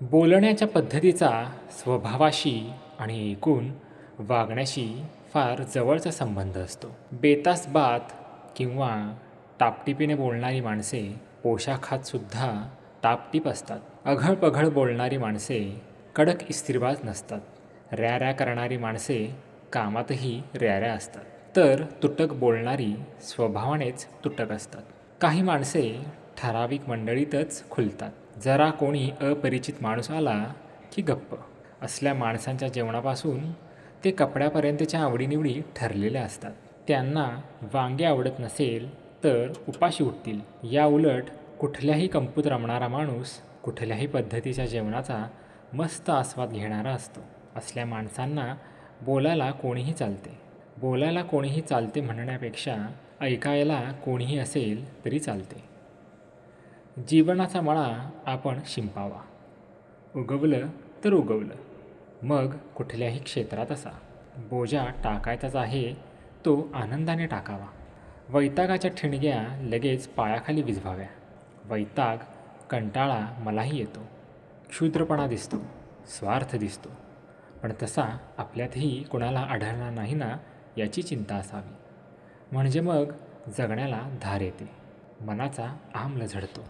बोलण्याच्या पद्धतीचा स्वभावाशी आणि एकूण वागण्याशी फार जवळचा संबंध असतो. बेतास बात किंवा टापटिपीने बोलणारी माणसे पोशाखातसुद्धा टापटीप असतात. अघळपघळ बोलणारी माणसे कडक इस्त्रीबाज नसतात. रॅऱ्या करणारी माणसे कामातही रॅऱ्या असतात. तर तुटक बोलणारी स्वभावानेच तुटक असतात. काही माणसे ठराविक मंडळीतच खुलतात. जरा कोणी अपरिचित माणूस आला की गप्प. असल्या माणसांच्या जेवणापासून ते कपड्यापर्यंतच्या आवडीनिवडी ठरलेल्या असतात. त्यांना वांगे आवडत नसेल तर उपाशी उठतील. या उलट कुठल्याही कंपूत रमणारा माणूस कुठल्याही पद्धतीच्या जेवणाचा मस्त आस्वाद घेणारा असतो. असल्या माणसांना बोलायला कोणीही चालते. बोलायला कोणीही चालते म्हणण्यापेक्षा ऐकायला कोणीही असेल तरी चालते. जीवनाचा मळा आपण शिंपावा. उगवलं तर उगवलं. मग कुठल्याही क्षेत्रात असा. बोजा टाकायचाच आहे तो आनंदाने टाकावा. वैतागाच्या ठिणग्या लगेच पायाखाली विझवाव्या. वैताग कंटाळा मलाही येतो. क्षुद्रपणा दिसतो. स्वार्थ दिसतो. पण तसा आपल्यातही कुणाला आढळणार नाही ना याची चिंता असावी. म्हणजे मग जगण्याला धार येते. मनाचा आमल झडतो.